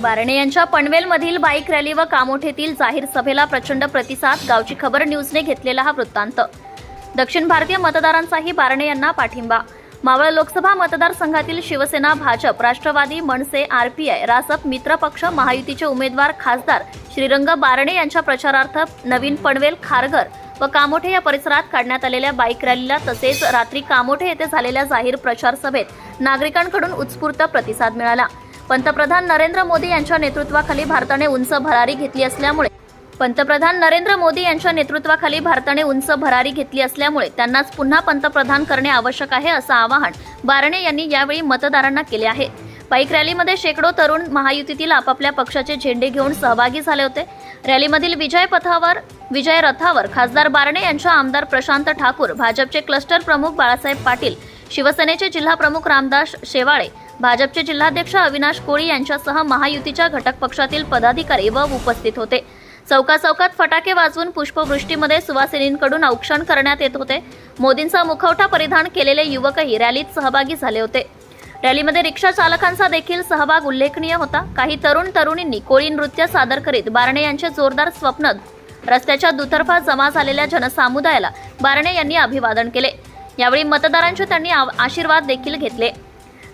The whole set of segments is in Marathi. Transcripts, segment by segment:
बारणे यांच्या पनवेलमधील बाईक रॅली व कामोठेतील जाहीर सभेला प्रचंड प्रतिसाद गावची खबर न्यूजने घेतलेला हा वृत्तांत. दक्षिण भारतीय मतदारांचाही बारणे यांना पाठिंबा. मावळ लोकसभा मतदारसंघातील शिवसेना भाजप राष्ट्रवादी मनसे आरपीआय रासप मित्र पक्ष महायुतीचे उमेदवार खासदार श्रीरंग बारणे यांच्या प्रचारार्थ नवीन पनवेल खारघर व कामोठे या परिसरात काढण्यात आलेल्या बाईक रॅलीला तसेच रात्री कामोठे येथे झालेल्या जाहीर प्रचार सभेत नागरिकांकडून उत्स्फूर्त प्रतिसाद मिळाला. पंतप्रधान नरेंद्र मोदी यांच्या नेतृत्वाखाली भारताने उंच भरारी घेतली असल्यामुळे पंतप्रधान नरेंद्र मोदी यांच्या नेतृत्वाखाली भारताने उंच भरारी घेतली असल्यामुळे त्यांनाच पुन्हा पंतप्रधान करणे आवश्यक आहे असं आवाहन बारणे यांनी यावेळी मतदारांना केले आहे. बाईक रॅलीमध्ये शेकडो तरुण महायुतीतील आपापल्या पक्षाचे झेंडे घेऊन सहभागी झाले होते. रॅलीमधील विजय पथावर विजय रथावर खासदार बारणे यांच्या आमदार प्रशांत ठाकूर भाजपचे क्लस्टर प्रमुख बाळासाहेब पाटील शिवसेनेचे जिल्हा प्रमुख रामदास शेवाळे भाजपचे जिल्हाध्यक्ष अविनाश कोळी यांच्यासह महायुतीच्या घटक पक्षातील पदाधिकारी व उपस्थित होते. चौका चौकात फटाके वाजवून पुष्पवृष्टीमध्ये सुवासिनींकडून औक्षण करण्यात येत होते. मोदींचा मुखवटा परिधान केलेले युवकही रॅलीत सहभागी झाले होते. रॅलीमध्ये रिक्षा चालकांचा देखील सहभाग उल्लेखनीय होता. काही तरुण तरुणींनी कोळी नृत्य सादर करीत बारणे यांचे जोरदार स्वप्न रस्त्याच्या दुतर्फा जमा झालेल्या जनसामुदायाला बारणे यांनी अभिवादन केले. यावेळी मतदारांचे त्यांनी आशीर्वाद देखील घेतले.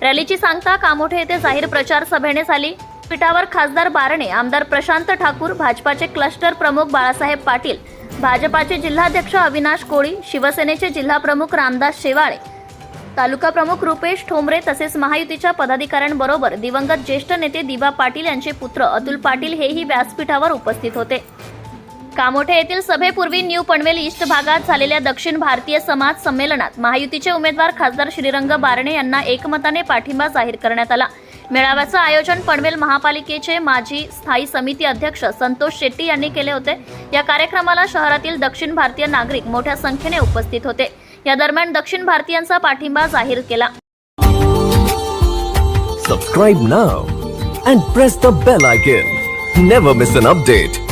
रॅलीची सांगता कामोठे येथे जाहीर प्रचार सभेने झाली. पीठावर खासदार बारणे आमदार प्रशांत ठाकूर भाजपाचे क्लस्टर प्रमुख बाळासाहेब पाटील भाजपाचे जिल्हाध्यक्ष अविनाश कोळी शिवसेनेचे जिल्हा प्रमुख रामदास शेवाळे तालुका प्रमुख रुपेश ठोंबरे तसेच महायुतीच्या पदाधिकाऱ्यांबरोबर दिवंगत ज्येष्ठ नेते दिबा पाटील यांचे पुत्र अतुल पाटील हेही व्यासपीठावर उपस्थित होते. कामोठे येथील सभेपूर्वी न्यू पनवेल ईस्ट भागात झालेल्या दक्षिण भारतीय समाज संमेलनात महायुतीचे उमेदवार खासदार श्रीरंग बारणे यांना एकमताने पाठिंबा जाहीर करण्यात आला. मेळाव्याचं आयोजन पनवेल महापालिकेचे माजी स्थायी समिती अध्यक्ष संतोष शेट्टी यांनी केले होते. या कार्यक्रमाला शहरातील दक्षिण भारतीय नागरिक मोठ्या संख्येने उपस्थित होते. या दरम्यान दक्षिण भारतीयांचा पाठिंबा जाहीर केला. Subscribe now and press the bell icon never miss an update